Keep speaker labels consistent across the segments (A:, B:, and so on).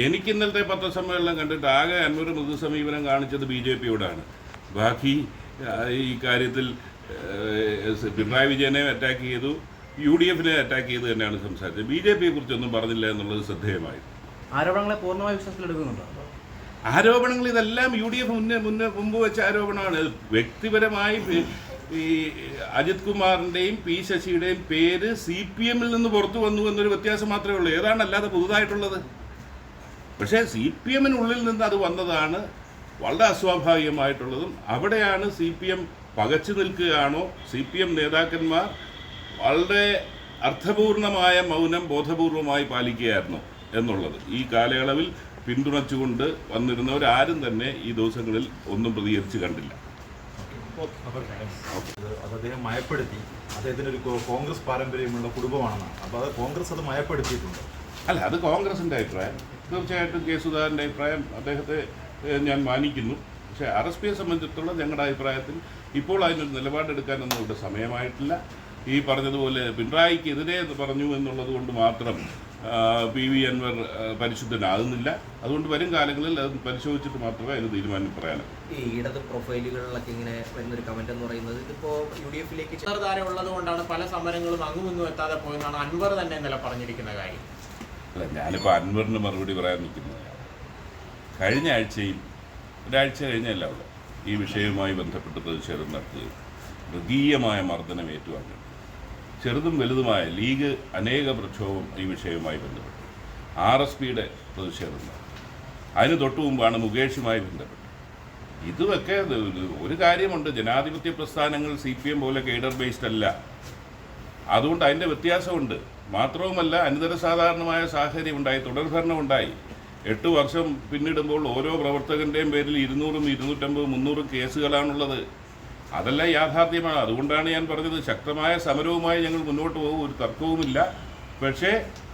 A: എനിക്ക് ഇന്നലത്തെ പത്രസമ്മേളനം കണ്ടിട്ട് ആകെ അൻവർ മൃദു സമീപനം കാണിച്ചത് ബി ജെ പിയോടാണ്. ബാക്കി ഈ കാര്യത്തിൽ പിണറായി വിജയനെ അറ്റാക്ക് ചെയ്തു യു ഡി എഫിനെ അറ്റാക്ക് ചെയ്തു തന്നെയാണ് സംസാരിച്ചത്. ബി ജെ പിയെ കുറിച്ചൊന്നും പറഞ്ഞില്ല എന്നുള്ളത് ശ്രദ്ധേയമായി.
B: ആരോപണങ്ങളെ പൂർണമായി വിശ്വാസത്തിലെടുക്കുന്നുണ്ടോ
A: ആരോപണങ്ങൾ ഇതെല്ലാം യു ഡി എഫ് മുന്നേ മുന്നേ മുമ്പ് വെച്ച ആരോപണമാണ്. വ്യക്തിപരമായി ഈ അജിത് കുമാറിന്റെയും പി ശശിയുടെയും പേര് സി പി എമ്മിൽ നിന്ന് പുറത്തു വന്നു എന്നൊരു വ്യത്യാസം മാത്രമേ ഉള്ളൂ. ഏതാണ് അല്ലാതെ പുതുതായിട്ടുള്ളത്? പക്ഷേ സി പി എമ്മിനുള്ളിൽ നിന്ന് അത് വന്നതാണ് വളരെ അസ്വാഭാവികമായിട്ടുള്ളതും. അവിടെയാണ് സി പി എം പകച്ചു നിൽക്കുകയാണോ? സി പി എം നേതാക്കന്മാർ വളരെ അർത്ഥപൂർണമായ മൗനം ബോധപൂർവമായി പാലിക്കുകയായിരുന്നു എന്നുള്ളത്. ഈ കാലയളവിൽ പിന്തുണച്ചുകൊണ്ട് വന്നിരുന്നവരാരും തന്നെ ഈ ദിവസങ്ങളിൽ ഒന്നും പ്രതികരിച്ച് കണ്ടില്ല.
C: അത് അദ്ദേഹം മയപ്പെടുത്തി. അദ്ദേഹത്തിന് ഒരു കോൺഗ്രസ് പാരമ്പര്യമുള്ള കുടുംബമാണെന്നാണ്. അപ്പോൾ അത് കോൺഗ്രസ് അത് മയപ്പെടുത്തിയിട്ടുണ്ട്.
A: അല്ല അത് കോൺഗ്രസിന്റെ അഭിപ്രായം. തീർച്ചയായിട്ടും കെ സുധാകരന്റെ അഭിപ്രായം അദ്ദേഹത്തെ ഞാൻ മാനിക്കുന്നു. പക്ഷേ ആർ എസ് പിയെ സംബന്ധിച്ചിടത്തോളം ഞങ്ങളുടെ അഭിപ്രായത്തിൽ ഇപ്പോൾ അതിനൊരു നിലപാടെടുക്കാനൊന്നും ഇവിടെ സമയമായിട്ടില്ല. ഈ പറഞ്ഞതുപോലെ പിണറായിക്ക് എതിരെ പറഞ്ഞു എന്നുള്ളത് കൊണ്ട് മാത്രം പി വി അൻവർ പരിശുദ്ധനാകുന്നില്ല. അതുകൊണ്ട് വരും കാലങ്ങളിൽ അത് പരിശോധിച്ചിട്ട് മാത്രമേ അതിന് തീരുമാനം പറയാനും
D: ഈ ഇടത് പ്രൊഫൈലുകളിലൊക്കെ ഇങ്ങനെ വരുന്നൊരു കമന്റ് എന്ന് പറയുന്നത് ഇതിപ്പോ യു ഡി എഫിലേക്ക്
E: ഉള്ളത് കൊണ്ടാണ് പല സമരങ്ങളും അങ്ങുമിങ്ങും എത്താതെ പോയെന്നാണ് അൻവർ തന്നെ ഇന്നലെ പറഞ്ഞിരിക്കുന്ന കാര്യം.
A: അല്ല ഞാനിപ്പോൾ അൻവറിന് മറുപടി പറയാൻ നിൽക്കുന്നത് കഴിഞ്ഞ ആഴ്ചയിൽ ഒരാഴ്ച കഴിഞ്ഞല്ല അവിടെ ഈ വിഷയവുമായി ബന്ധപ്പെട്ട് പ്രതിഷേധം നടത്തുകയും മൃഗീയമായ മർദ്ദനം ഏറ്റുവാങ്ങി. ചെറുതും വലുതുമായ ലീഗ് അനേക പ്രക്ഷോഭം ഈ വിഷയവുമായി ബന്ധപ്പെട്ടു. ആർ എസ് പിയുടെ പ്രതിഷേധം. അതിന് തൊട്ടു മുമ്പാണ് മുകേഷുമായി ബന്ധപ്പെട്ടത് ഇതുമൊക്കെ ഒരു കാര്യമുണ്ട്. ജനാധിപത്യ പ്രസ്ഥാനങ്ങൾ സി പി എം പോലെ കേഡർ ബേസ്ഡ് അല്ല. അതുകൊണ്ട് അതിന്റെ വ്യത്യാസമുണ്ട്. മാത്രവുമല്ല അനിതര സാധാരണമായ സാഹചര്യം ഉണ്ടായി തുടർഭരണം ഉണ്ടായി. എട്ട് വർഷം പിന്നിടുമ്പോൾ ഓരോ പ്രവർത്തകന്റെയും പേരിൽ ഇരുന്നൂറും ഇരുന്നൂറ്റമ്പതും മുന്നൂറും കേസുകളാണുള്ളത്. അതെല്ലാം യാഥാർത്ഥ്യമാണ്. അതുകൊണ്ടാണ് ഞാൻ പറഞ്ഞത് ശക്തമായ സമരവുമായി ഞങ്ങൾ മുന്നോട്ട് പോകും ഒരു തർക്കവുമില്ല. പക്ഷേ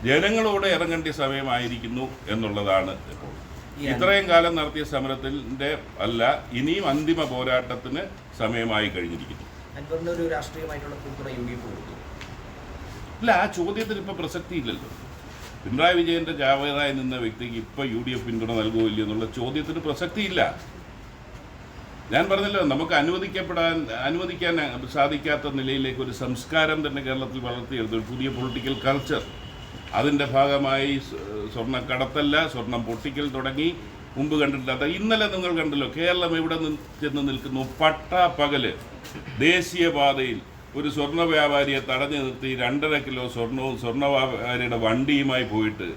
A: ജനങ്ങളോട് ഇറങ്ങേണ്ട സമയമായിരിക്കുന്നു എന്നുള്ളതാണ് ഇപ്പോൾ. ഇത്രയും കാലം നടത്തിയ സമരത്തിന്റെ അല്ല ഇനിയും അന്തിമ പോരാട്ടത്തിന് സമയമായി കഴിഞ്ഞിരിക്കുന്നു.
D: ഒരു രാഷ്ട്രീയമായിട്ടുള്ള യു
A: ഇല്ല ആ ചോദ്യത്തിന് ഇപ്പം പ്രസക്തി ഇല്ലല്ലോ പിണറായി വിജയന്റെ ജാവേറായി നിന്ന വ്യക്തിക്ക് ഇപ്പം യു ഡി എഫ് പിന്തുണ നൽകുമില്ല എന്നുള്ള ചോദ്യത്തിന് പ്രസക്തിയില്ല. ഞാൻ പറഞ്ഞല്ലോ നമുക്ക് അനുവദിക്കപ്പെടാൻ അനുവദിക്കാൻ സാധിക്കാത്ത നിലയിലേക്ക് ഒരു സംസ്കാരം തന്നെ കേരളത്തിൽ വളർത്തിയെടുത്തു പുതിയ പൊളിറ്റിക്കൽ കൾച്ചർ അതിന്റെ ഭാഗമായി സ്വ- സ്വർണക്കടത്തല്ല സ്വർണം പൊട്ടിക്കൽ തുടങ്ങി. മുമ്പ് കണ്ടിട്ടില്ലാത്ത ഇന്നലെ നിങ്ങൾ കണ്ടല്ലോ കേരളം എവിടെ നിന്ന് ചെന്ന് നിൽക്കുന്നു? പട്ട പകൽ ദേശീയപാതയിൽ. ഒരു സ്വർണ വ്യാപാരിയെ തടഞ്ഞു നിർത്തി രണ്ടര കിലോ സ്വർണവും സ്വർണ വ്യാപാരിയുടെ വണ്ടിയുമായി പോയിട്ട്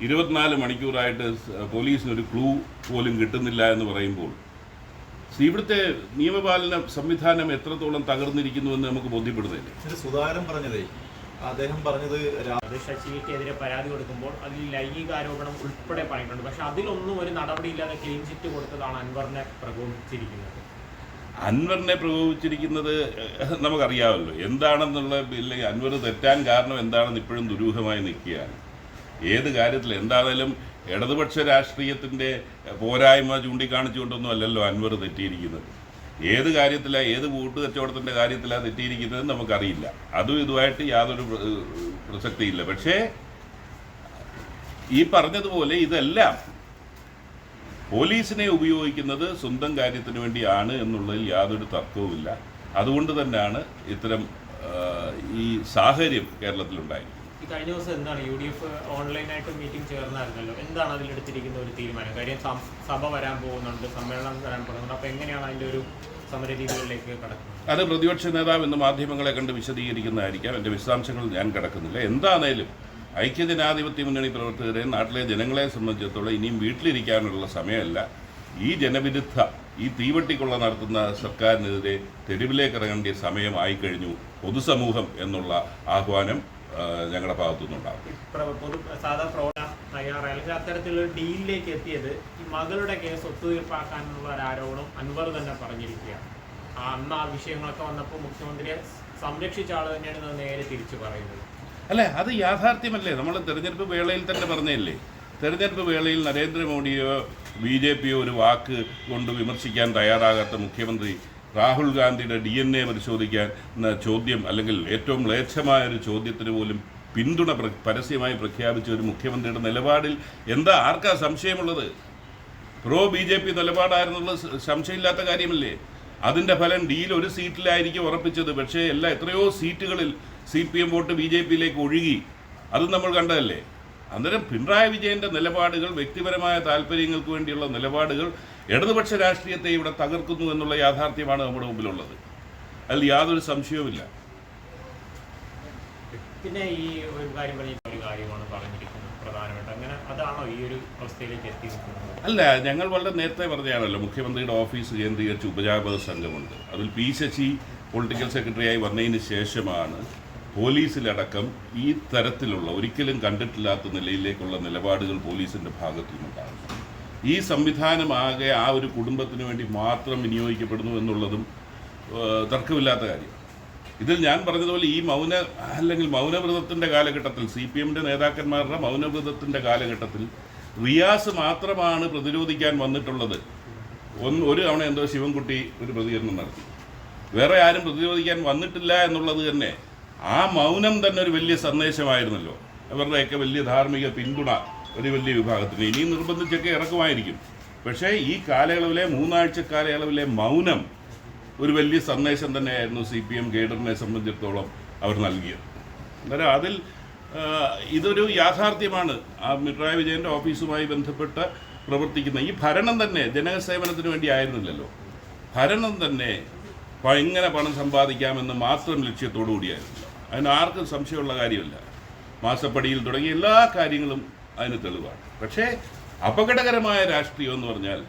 A: ഇരുപത്തിനാല് മണിക്കൂറായിട്ട് പോലീസിനൊരു പോലീസിന് ഒരു ക്ലൂ പോലും കിട്ടുന്നില്ല എന്ന് പറയുമ്പോൾ ഇവിടുത്തെ നിയമപാലന സംവിധാനം എത്രത്തോളം തകർന്നിരിക്കുന്നു എന്ന് നമുക്ക് ബോധ്യപ്പെടുന്നില്ല
C: സുധാകരൻ പറഞ്ഞതേ. അദ്ദേഹം പറഞ്ഞത്
E: ശശിക്കെതിരെ പരാതി കൊടുക്കുമ്പോൾ അതിൽ ലൈംഗിക ആരോപണം ഉൾപ്പെടെ പറഞ്ഞിട്ടുണ്ട് പക്ഷെ അതിലൊന്നും ഒരു നടപടിയില്ലാതെ ക്ലീൻ ചിറ്റ് കൊടുത്തതാണ് അൻവറിനെ പ്രകോപിച്ചിരിക്കുന്നത്
A: അൻവറിനെ പ്രകോപിച്ചിരിക്കുന്നത് നമുക്കറിയാമല്ലോ. എന്താണെന്നുള്ള ഇല്ലെങ്കിൽ അൻവർ തെറ്റാൻ കാരണം എന്താണെന്ന് ഇപ്പോഴും ദുരൂഹമായി നിൽക്കുകയാണ്. ഏത് കാര്യത്തിൽ എന്താണേലും ഇടതുപക്ഷ രാഷ്ട്രീയത്തിന്റെ പോരായ്മ ചൂണ്ടിക്കാണിച്ചുകൊണ്ടൊന്നും അല്ലല്ലോ അൻവർ തെറ്റിയിരിക്കുന്നത്. ഏത് കാര്യത്തിലാണ് ഏത് കൂട്ടുകച്ചവടത്തിന്റെ കാര്യത്തിലാണ് തെറ്റിയിരിക്കുന്നത് നമുക്കറിയില്ല. അതും ഇതുമായിട്ട് യാതൊരു പ്ര- പ്രസക്തിയില്ല. പക്ഷേ ഈ പറഞ്ഞതുപോലെ ഇതെല്ലാം പോലീസിനെ ഉപയോഗിക്കുന്നത് സ്വന്തം കാര്യത്തിന് വേണ്ടിയാണ് എന്നുള്ളതിൽ യാതൊരു തർക്കവുമില്ല. അതുകൊണ്ട് തന്നെയാണ് ഇത്തരം ഈ സാഹചര്യം കേരളത്തിലുണ്ടായിരിക്കുന്നത്.
E: കഴിഞ്ഞ ദിവസം എന്താണ് യു ഡി എഫ് ഓൺലൈനായിട്ട് മീറ്റിംഗ് ചേർന്നായിരുന്നല്ലോ? എന്താണ് അതിലെടുത്തിരിക്കുന്ന ഒരു തീരുമാനം? കാര്യം സഭ വരാൻ പോകുന്നുണ്ട് സമ്മേളനം വരാൻ പോകുന്നുണ്ട്. അപ്പോൾ എങ്ങനെയാണ് അതിന്റെ ഒരു സമര രീതികളിലേക്ക് കടക്കുന്നത്?
A: അത് പ്രതിപക്ഷ നേതാവ് ഇന്ന് മാധ്യമങ്ങളെ കണ്ട് വിശദീകരിക്കുന്നതായിരിക്കാം. എന്റെ വിശദാംശങ്ങൾ ഞാൻ കിടക്കുന്നില്ല. എന്താണേലും ഐക്യജനാധിപത്യ മുന്നണി പ്രവർത്തകരെ നാട്ടിലെ ജനങ്ങളെ സംബന്ധിച്ചിടത്തോളം ഇനിയും വീട്ടിലിരിക്കാനുള്ള സമയമല്ല. ഈ ജനവിരുദ്ധ ഈ തീവട്ടിക്കുള്ള നടത്തുന്ന സർക്കാരിനെതിരെ തെരുവിലേക്ക് ഇറങ്ങേണ്ട സമയമായി കഴിഞ്ഞു പൊതുസമൂഹം എന്നുള്ള ആഹ്വാനം ഞങ്ങളുടെ ഭാഗത്തുനിന്നുണ്ടാകും.
E: നിന്നുണ്ടാകും അത്തരത്തിലുള്ള ഡീലിലേക്ക് എത്തിയത് ഈ മകളുടെ കേസ് ഒത്തുതീർപ്പാക്കാനുള്ള ഒരു ആരോപണം അൻവർ തന്നെ പറഞ്ഞിരിക്കുകയാണ്. അന്ന് ആ വിഷയങ്ങളൊക്കെ വന്നപ്പോൾ മുഖ്യമന്ത്രിയെ സംരക്ഷിച്ച ആൾ തന്നെയാണ് നേരെ തിരിച്ചു പറയുന്നത്.
A: അല്ലേ? അത് യാഥാർത്ഥ്യമല്ലേ? നമ്മൾ തെരഞ്ഞെടുപ്പ് വേളയിൽ തന്നെ പറഞ്ഞതല്ലേ തെരഞ്ഞെടുപ്പ് വേളയിൽ നരേന്ദ്രമോദിയോ ബി ജെ പിയോ ഒരു വാക്ക് കൊണ്ട് വിമർശിക്കാൻ തയ്യാറാകാത്ത മുഖ്യമന്ത്രി രാഹുൽ ഗാന്ധിയുടെ ഡി എൻ എ പരിശോധിക്കാൻ ചോദ്യം അല്ലെങ്കിൽ ഏറ്റവും ലേച്ഛമായ ഒരു ചോദ്യത്തിന് പോലും പിന്തുണ പരസ്യമായി പ്രഖ്യാപിച്ച ഒരു മുഖ്യമന്ത്രിയുടെ നിലപാടിൽ എന്താ? ആർക്കാ സംശയമുള്ളത്? പ്രോ ബി ജെ പി നിലപാടായിരുന്നുള്ളത് സംശയമില്ലാത്ത കാര്യമല്ലേ? അതിന്റെ ഫലം ഡിയിൽ ഒരു സീറ്റിലായിരിക്കും ഉറപ്പിച്ചത്. പക്ഷേ എല്ലാ എത്രയോ സീറ്റുകളിൽ C P M vote B J പിയിലേക്ക് ഒഴുകി. അതും നമ്മൾ കണ്ടതല്ലേ? അന്നേരം പിണറായി വിജയന്റെ നിലപാടുകൾ വ്യക്തിപരമായ താല്പര്യങ്ങൾക്ക് വേണ്ടിയുള്ള നിലപാടുകൾ ഇടതുപക്ഷ രാഷ്ട്രീയത്തെ ഇവിടെ തകർക്കുന്നു എന്നുള്ള യാഥാർത്ഥ്യമാണ് നമ്മുടെ മുമ്പിലുള്ളത്. അതിൽ യാതൊരു സംശയവുമില്ല.
E: പിന്നെ ഈ ഒരു കാര്യം പറഞ്ഞ ഒരു കാര്യമാണ് പറഞ്ഞിരിക്കുന്നത് പ്രധാനമായിട്ട്. അങ്ങനെ അതാണോ ഈ ഒരു അവസ്ഥയിലേക്ക് എത്തി
A: അല്ല ഞങ്ങൾ വളരെ നേരത്തെ പറഞ്ഞാണല്ലോ മുഖ്യമന്ത്രിയുടെ ഓഫീസ് കേന്ദ്രീകരിച്ച് ഉപജാപക സംഘമുണ്ട്. അതിൽ പി ശശി പൊളിറ്റിക്കൽ സെക്രട്ടറിയായി വന്നതിന് ശേഷമാണ് പോലീസിലടക്കം ഈ തരത്തിലുള്ള ഒരിക്കലും കണ്ടിട്ടില്ലാത്ത നിലയിലേക്കുള്ള നിലപാടുകൾ പോലീസിന്റെ ഭാഗത്തു നിന്നുണ്ടാകുന്നു ഈ സംവിധാനമാകെ ആ ഒരു കുടുംബത്തിന് വേണ്ടി മാത്രം വിനിയോഗിക്കപ്പെടുന്നു എന്നുള്ളതും തർക്കമില്ലാത്ത കാര്യം. ഇതിൽ ഞാൻ പറഞ്ഞതുപോലെ ഈ മൗന അല്ലെങ്കിൽ മൗനവ്രതത്തിന്റെ കാലഘട്ടത്തിൽ സി പി എമ്മിന്റെ നേതാക്കന്മാരുടെ മൗനവ്രതത്തിന്റെ കാലഘട്ടത്തിൽ റിയാസ് മാത്രമാണ് പ്രതിരോധിക്കാൻ വന്നിട്ടുള്ളത്. ഒന്ന് ഒരു തവണ എന്തോ ശിവൻകുട്ടി ഒരു പ്രതികരണം നടത്തി. വേറെ ആരും പ്രതിരോധിക്കാൻ വന്നിട്ടില്ല എന്നുള്ളത് തന്നെ ആ മൗനം തന്നെ ഒരു വലിയ സന്ദേശമായിരുന്നല്ലോ. അവരുടെയൊക്കെ വലിയ ധാർമ്മിക പിന്തുണ ഒരു വലിയ വിഭാഗത്തിന്. ഇനിയും നിർബന്ധിച്ചൊക്കെ ഇറക്കുമായിരിക്കും. പക്ഷേ ഈ കാലയളവിലെ മൂന്നാഴ്ച കാലയളവിലെ മൗനം ഒരു വലിയ സന്ദേശം തന്നെയായിരുന്നു സി പി എം കേഡറിനെ സംബന്ധിച്ചിടത്തോളം അവർ നൽകിയത്. അന്നേരം അതിൽ ഇതൊരു യാഥാർത്ഥ്യമാണ്. ആ പിണറായി വിജയന്റെ ഓഫീസുമായി ബന്ധപ്പെട്ട് പ്രവർത്തിക്കുന്ന ഈ ഭരണം തന്നെ ജനസേവനത്തിന് വേണ്ടി ആയിരുന്നില്ലല്ലോ. ഭരണം തന്നെ എങ്ങനെ പണം സമ്പാദിക്കാമെന്ന് മാത്രം ലക്ഷ്യത്തോടു കൂടിയായിരുന്നു അതിന് ആർക്കും സംശയമുള്ള കാര്യമല്ല. മാസപ്പടിയിൽ തുടങ്ങിയ എല്ലാ കാര്യങ്ങളും അതിന് തെളിവാണ്. പക്ഷേ അപകടകരമായ രാഷ്ട്രീയം എന്ന് പറഞ്ഞാൽ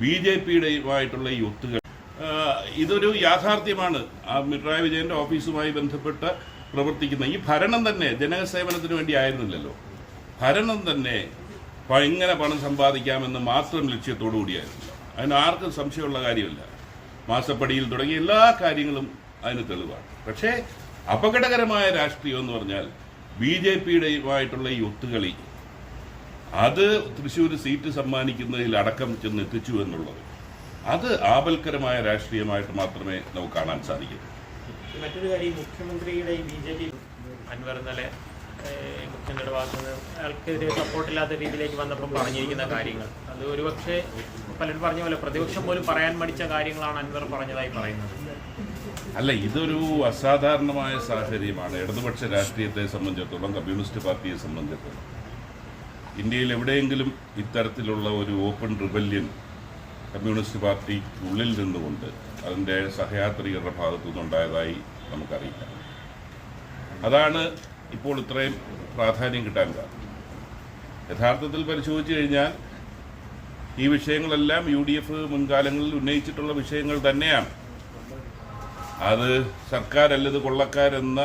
A: ബി ജെ പിയുടെയുമായിട്ടുള്ള ഈ ഒത്തുകൾ ഇതൊരു യാഥാർത്ഥ്യമാണ്. ആ പിണറായി വിജയന്റെ ഓഫീസുമായി ബന്ധപ്പെട്ട് പ്രവർത്തിക്കുന്ന ഈ ഭരണം തന്നെ ജനസേവനത്തിന് വേണ്ടി ആയിരുന്നില്ലല്ലോ. ഭരണം തന്നെ എങ്ങനെ പണം സമ്പാദിക്കാമെന്ന് മാത്രം ലക്ഷ്യത്തോടു കൂടിയായിരുന്നു. അതിന് ആർക്കും സംശയമുള്ള കാര്യമല്ല. മാസപ്പടിയിൽ തുടങ്ങിയ എല്ലാ കാര്യങ്ങളും അതിന് തെളിവാണ്. പക്ഷേ അപകടകരമായ രാഷ്ട്രീയം എന്ന് പറഞ്ഞാൽ ബി ജെ പിയുടെയുമായിട്ടുള്ള ഈ ഒത്തുകളി അത് തൃശ്ശൂർ സീറ്റ് സമ്മാനിക്കുന്നതിൽ അടക്കം ചെന്ന് എത്തിച്ചു എന്നുള്ളത്. അത് ആപൽക്കരമായ രാഷ്ട്രീയമായിട്ട് മാത്രമേ നമുക്ക് കാണാൻ സാധിക്കൂ.
E: മറ്റൊരു കാര്യം മുഖ്യമന്ത്രിയുടെ ബി ജെ പി അൻവർ ഇന്നലെ മുഖ്യമന്ത്രിയുടെ ഭാഗത്ത് നിന്ന് അയാൾക്കെതിരെ സപ്പോർട്ടില്ലാത്ത രീതിയിലേക്ക് വന്നപ്പോൾ പറഞ്ഞിരിക്കുന്ന കാര്യങ്ങൾ. അത് ഒരുപക്ഷെ പലരും പറഞ്ഞ പോലെ പ്രതിപക്ഷം പോലും പറയാൻ മടിച്ച കാര്യങ്ങളാണ് അൻവർ പറഞ്ഞതായി പറയുന്നത്.
A: അല്ല ഇതൊരു അസാധാരണമായ സാഹചര്യമാണ്. ഇടതുപക്ഷ രാഷ്ട്രീയത്തെ സംബന്ധിച്ചിടത്തോളം കമ്മ്യൂണിസ്റ്റ് പാർട്ടിയെ സംബന്ധിച്ചിടത്തോളം. ഇന്ത്യയിൽ എവിടെയെങ്കിലും ഇത്തരത്തിലുള്ള ഒരു ഓപ്പൺ റിബല്യൻ കമ്മ്യൂണിസ്റ്റ് പാർട്ടി ഉള്ളിൽ നിന്നുകൊണ്ട് അതിന്റെ സഹയാത്രികരുടെ ഭാഗത്തു നിന്നുണ്ടായതായി നമുക്കറിയിക്കാം അതാണ് ഇപ്പോൾ ഇത്രയും പ്രാധാന്യം കിട്ടാൻ കാരണം. യഥാർത്ഥത്തിൽ പരിശോധിച്ചു കഴിഞ്ഞാൽ ഈ വിഷയങ്ങളെല്ലാം യു ഡി എഫ് മുൻകാലങ്ങളിൽ ഉന്നയിച്ചിട്ടുള്ള വിഷയങ്ങൾ തന്നെയാണ്. അത് സർക്കാരല്ലത് കൊള്ളക്കാരെന്ന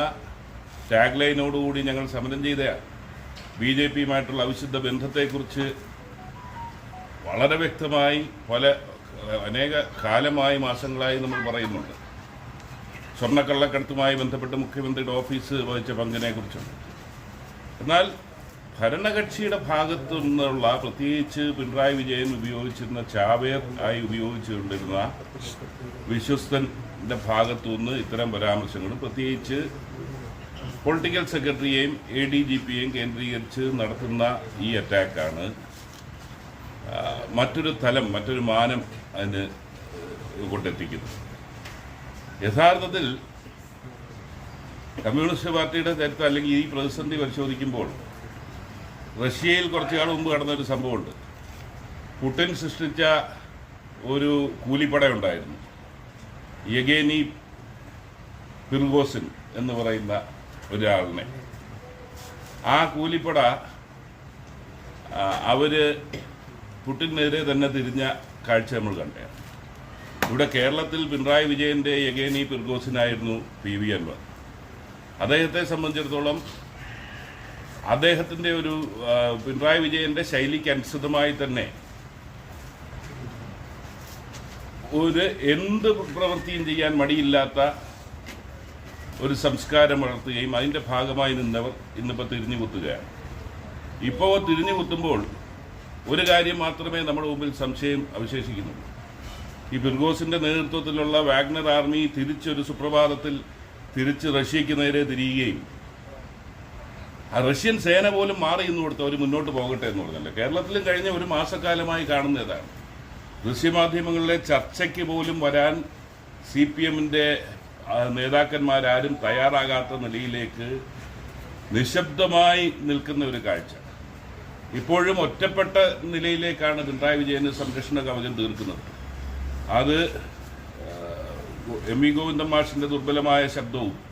A: ടാഗ് ലൈനോടുകൂടി ഞങ്ങൾ സമരം ചെയ്തയാണ് ബി ജെ പിയുമായിട്ടുള്ള അവിശുദ്ധ ബന്ധത്തെക്കുറിച്ച് വളരെ വ്യക്തമായി പല അനേക കാലമായി മാസങ്ങളായി നമ്മൾ പറയുന്നുണ്ട്. സ്വർണക്കള്ളക്കടത്തുമായി ബന്ധപ്പെട്ട് മുഖ്യമന്ത്രിയുടെ ഓഫീസ് വഹിച്ച പങ്കിനെ കുറിച്ചുണ്ട് എന്നാൽ ഭരണകക്ഷിയുടെ ഭാഗത്തു നിന്നുള്ള പ്രത്യേകിച്ച് പിണറായി വിജയൻ ഉപയോഗിച്ചിരുന്ന ചാവേർ ആയി ഉപയോഗിച്ചുകൊണ്ടിരുന്ന വിശ്വസ്തന്റെ ഭാഗത്തു നിന്ന് ഇത്തരം പരാമർശങ്ങളും പ്രത്യേകിച്ച് പൊളിറ്റിക്കൽ സെക്രട്ടറിയെയും എ ഡി ജി പിയെയും കേന്ദ്രീകരിച്ച് നടത്തുന്ന ഈ അറ്റാക്കാണ്. മറ്റൊരു തലം മറ്റൊരു മാനം അതിന് കൊണ്ടെത്തിക്കുന്നത് യഥാർത്ഥത്തിൽ കമ്മ്യൂണിസ്റ്റ് പാർട്ടിയുടെ ചരിത്രം അല്ലെങ്കിൽ ഈ പ്രതിസന്ധി പരിശോധിക്കുമ്പോൾ റഷ്യയിൽ കുറച്ചു കാലം മുമ്പ് നടന്നൊരു സംഭവമുണ്ട്. പുടിൻ സൃഷ്ടിച്ച ഒരു കൂലിപ്പട ഉണ്ടായിരുന്നു യഗേനി പിർഗോസിൻ എന്ന് പറയുന്ന ഒരാളിനെ. ആ കൂലിപ്പട അവർ പുട്ടിനെതിരെ തന്നെ തിരിഞ്ഞ കാഴ്ച നമ്മൾ കണ്ടതാണ്. ഇവിടെ കേരളത്തിൽ പിണറായി വിജയന്റെ യഗേനി പിർഗോസിനായിരുന്നു പി വി അൻവർ. അദ്ദേഹത്തെ സംബന്ധിച്ചിടത്തോളം അദ്ദേഹത്തിന്റെ ഒരു പിണറായി വിജയന്റെ ശൈലിക്ക് അനുസൃതമായി തന്നെ ഒരു എന്ത് പ്രവൃത്തിയും ചെയ്യാൻ മടിയില്ലാത്ത ഒരു സംസ്കാരം വളർത്തുകയും അതിന്റെ ഭാഗമായി നിന്നവർ ഇന്നിപ്പോൾ തിരിഞ്ഞു കുത്തുകയാണ് ഇപ്പോൾ തിരിഞ്ഞു കുത്തുമ്പോൾ ഒരു കാര്യം മാത്രമേ നമ്മുടെ മുമ്പിൽ സംശയം അവശേഷിക്കുന്നുള്ളൂ. ഈ ബിർഗോസിന്റെ നേതൃത്വത്തിലുള്ള വാഗ്നർ ആർമി തിരിച്ചൊരു സുപ്രഭാതത്തിൽ തിരിച്ച് റഷ്യക്ക് നേരെ തിരിയുകയും റഷ്യൻ സേന പോലും മാറി ഇന്ന് കൊടുത്ത് അവർ മുന്നോട്ട് പോകട്ടെ എന്ന് പറഞ്ഞല്ലോ. കേരളത്തിലും കഴിഞ്ഞ ഒരു മാസക്കാലമായി കാണുന്നതാണ്. ദൃശ്യമാധ്യമങ്ങളിലെ ചർച്ചയ്ക്ക് പോലും വരാൻ സി പി എമ്മിന്റെ നേതാക്കന്മാരാരും തയ്യാറാകാത്ത നിലയിലേക്ക് നിശബ്ദമായി നിൽക്കുന്ന ഒരു കാഴ്ച. ഇപ്പോഴും ഒറ്റപ്പെട്ട നിലയിലേക്കാണ് പിണറായി വിജയന് സംരക്ഷണ കവചം തീർക്കുന്നത്. അത് എം വി ഗോവിന്ദൻ മാഷിന്റെ ദുർബലമായ ശബ്ദവും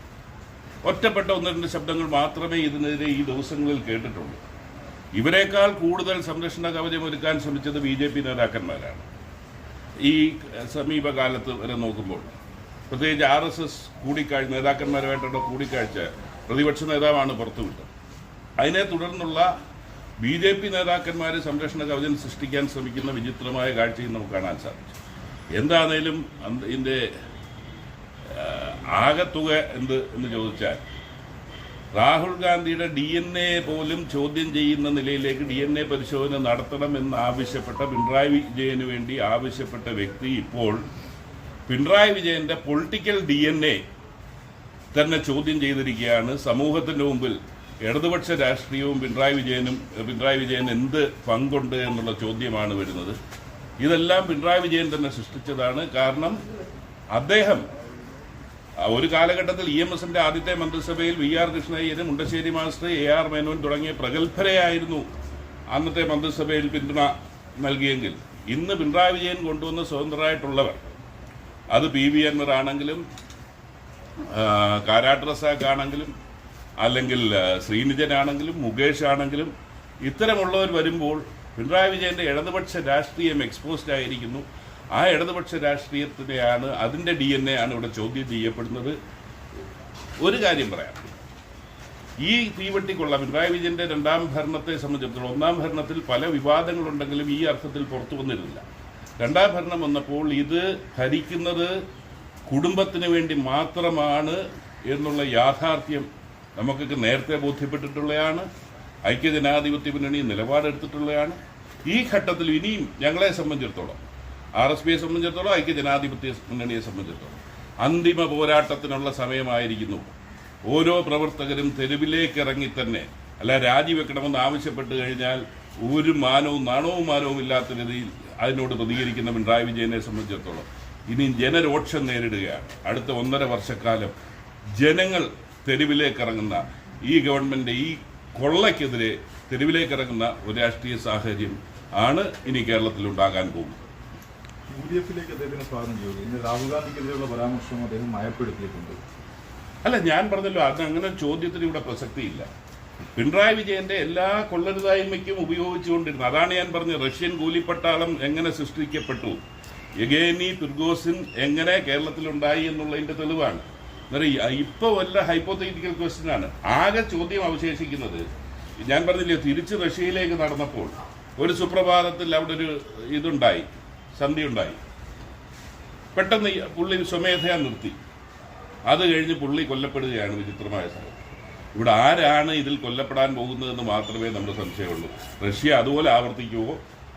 A: ഒറ്റപ്പെട്ട ഒന്ന് രണ്ട് ശബ്ദങ്ങൾ മാത്രമേ ഇതിനെതിരെ ഈ ദിവസങ്ങളിൽ കേട്ടിട്ടുള്ളൂ. ഇവരെക്കാൾ കൂടുതൽ സംരക്ഷണ കവചം ഒരുക്കാൻ ശ്രമിച്ചത് ബി ജെ പി നേതാക്കന്മാരാണ്. ഈ സമീപകാലത്ത് വരെ നോക്കുമ്പോൾ പ്രത്യേകിച്ച് ആർ എസ് എസ് കൂടിക്കാഴ്ച നേതാക്കന്മാരുമായിട്ടുള്ള കൂടിക്കാഴ്ച പ്രതിപക്ഷ നേതാവാണ് പുറത്തുവിട്ടത്. അതിനെ തുടർന്നുള്ള ബി ജെ പി നേതാക്കന്മാർ സംരക്ഷണ കവചം സൃഷ്ടിക്കാൻ ശ്രമിക്കുന്ന വിചിത്രമായ കാഴ്ചയും നമുക്ക് കാണാൻ സാധിച്ചു. എന്താണേലും ഇതിന്റെ ആകത്തുക എന്ത് എന്ന് ചോദിച്ചാൽ രാഹുൽ ഗാന്ധിയുടെ ഡി എൻ എ പോലും ചോദ്യം ചെയ്യുന്ന നിലയിലേക്ക് ഡി എൻ എ പരിശോധന നടത്തണമെന്ന് ആവശ്യപ്പെട്ട പിണറായി വിജയന് വേണ്ടി ആവശ്യപ്പെട്ട വ്യക്തി ഇപ്പോൾ പിണറായി വിജയന്റെ പൊളിറ്റിക്കൽ ഡി എൻ എ തന്നെ ചോദ്യം ചെയ്തിരിക്കുകയാണ്. സമൂഹത്തിന്റെ മുമ്പിൽ ഇടതുപക്ഷ രാഷ്ട്രീയവും പിണറായി വിജയനും പിണറായി വിജയൻ എന്ത് പങ്കുണ്ട് എന്നുള്ള ചോദ്യമാണ് വരുന്നത്. ഇതെല്ലാം പിണറായി വിജയൻ തന്നെ സൃഷ്ടിച്ചതാണ്. കാരണം അദ്ദേഹം ഒരു കാലഘട്ടത്തിൽ ഇ എം എസിന്റെ ആദ്യത്തെ മന്ത്രിസഭയിൽ V R കൃഷ്ണയ്യനും Mundassery master A R Menon തുടങ്ങിയ പ്രഗത്ഭരെയായിരുന്നു അന്നത്തെ മന്ത്രിസഭയിൽ പിന്തുണ നൽകിയെങ്കിൽ. ഇന്ന് പിണറായി വിജയൻ കൊണ്ടുവന്ന സ്വതന്ത്രരായിട്ടുള്ളവർ അത് പി വി അൻവർ ആണെങ്കിലും കാരാട്രസാക്ക് ആണെങ്കിലും അല്ലെങ്കിൽ ശ്രീനിജനാണെങ്കിലും മുകേഷ് ആണെങ്കിലും ഇത്തരമുള്ളവർ വരുമ്പോൾ പിണറായി വിജയന്റെ ഇടതുപക്ഷ രാഷ്ട്രീയം എക്സ്പോസ്ഡ് ആയിരിക്കുന്നു. ആ ഇടതുപക്ഷ രാഷ്ട്രീയത്തിനെയാണ് അതിന്റെ ഡി എൻ എ ആണ് ഇവിടെ ചോദ്യം ചെയ്യപ്പെടുന്നത്. ഒരു കാര്യം പറയാം. ഈ തീവട്ടിക്കൊള്ള പിണറായി വിജയന്റെ രണ്ടാം ഭരണത്തെ സംബന്ധിച്ചിടത്തോളം ഒന്നാം ഭരണത്തിൽ പല വിവാദങ്ങളുണ്ടെങ്കിലും ഈ അർത്ഥത്തിൽ പുറത്തു വന്നിരുന്നില്ല. രണ്ടാം ഭരണം വന്നപ്പോൾ ഇത് ഭരിക്കുന്നത് കുടുംബത്തിന് വേണ്ടി മാത്രമാണ് എന്നുള്ള യാഥാർത്ഥ്യം നമുക്കൊക്കെ നേരത്തെ ബോധ്യപ്പെട്ടിട്ടുള്ളതാണ്. ഐക്യജനാധിപത്യ മുന്നണി നിലപാടെടുത്തിട്ടുള്ളതാണ്. ഈ ഘട്ടത്തിൽ ഇനിയും ഞങ്ങളെ സംബന്ധിച്ചിടത്തോളം ആർ എസ് പിയെ സംബന്ധിച്ചിടത്തോളം ഐക്യ ജനാധിപത്യ മുന്നണിയെ സംബന്ധിച്ചിടത്തോളം അന്തിമ പോരാട്ടത്തിനുള്ള സമയമായിരിക്കുന്നു. ഓരോ പ്രവർത്തകരും തെരുവിലേക്ക് ഇറങ്ങി തന്നെ അല്ല രാജിവെക്കണമെന്ന് ആവശ്യപ്പെട്ട് കഴിഞ്ഞാൽ ഒരു മാനവും നാണവും മാനവും ഇല്ലാത്ത രീതിയിൽ അതിനോട് പ്രതികരിക്കുന്ന പിണറായി വിജയനെ സംബന്ധിച്ചിടത്തോളം ഇനി ജനരോക്ഷം നേരിടുകയാണ്. അടുത്ത ഒന്നര വർഷക്കാലം ജനങ്ങൾ തെരുവിലേക്ക് ഇറങ്ങുന്ന ഈ ഗവൺമെന്റ് ഈ കൊള്ളയ്ക്കെതിരെ തെരുവിലേക്ക് ഇറങ്ങുന്ന ഒരു രാഷ്ട്രീയ സാഹചര്യം ആണ് ഇനി കേരളത്തിൽ ഉണ്ടാകാൻ പോകുന്നത്.
C: യു ഡി എഫിലേക്ക് അദ്ദേഹത്തിന് സ്വാഗതം ചെയ്തു ഇന്ന് രാഹുൽ ഗാന്ധിക്കെതിരെയുള്ള പരാമർശം അദ്ദേഹം മയപ്പെടുത്തിയിട്ടുണ്ട്.
A: അല്ല ഞാൻ പറഞ്ഞല്ലോ അത് അങ്ങനെ ചോദ്യത്തിന് ഇവിടെ പ്രസക്തിയില്ല. പിണറായി വിജയന്റെ എല്ലാ കൊള്ളരുതായ്മയ്ക്കും ഉപയോഗിച്ചുകൊണ്ടിരുന്നു അതാണ് ഞാൻ പറഞ്ഞ റഷ്യൻ കൂലിപ്പട്ടാളം എങ്ങനെ സൃഷ്ടിക്കപ്പെട്ടു? യഗേനി തുർഗോസിൻ എങ്ങനെ കേരളത്തിലുണ്ടായി എന്നുള്ളതിന്റെ തെളിവാണ്. ഇപ്പോൾ ഇപ്പൊ വല്ല ഹൈപ്പോത്തറ്റിക്കൽ ക്വസ്റ്റ്യൻ ആണ് ആകെ ചോദ്യം അവശേഷിക്കുന്നത് ഞാൻ പറഞ്ഞില്ലേ തിരിച്ച് റഷ്യയിലേക്ക് നടന്നപ്പോൾ ഒരു സുപ്രഭാതത്തിൽ അവിടെ ഒരു ഇതുണ്ടായി. സന്ധി ഉണ്ടായി പെട്ടെന്ന് പുള്ളി സ്വമേധയാ നിർത്തി. അത് കഴിഞ്ഞ് പുള്ളി കൊല്ലപ്പെടുകയാണ് വിചിത്രമായ സ്ഥലം. ഇവിടെ ആരാണ് ഇതിൽ കൊല്ലപ്പെടാൻ പോകുന്നതെന്ന് മാത്രമേ നമ്മുടെ സംശയമുള്ളൂ. റഷ്യ അതുപോലെ ആവർത്തിക്കുമോ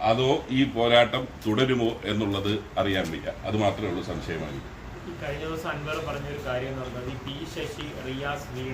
A: അതോ ഈ പോരാട്ടം തുടരുമോ എന്നുള്ളത് അറിയാൻ വയ്യ. അത് മാത്രമേ ഉള്ളൂ സംശയമായി
E: കഴിഞ്ഞ ദിവസം അൻവർ പറഞ്ഞൊരു കാര്യം എന്ന് പറഞ്ഞത് പി ശശി റിയാസ് വീണ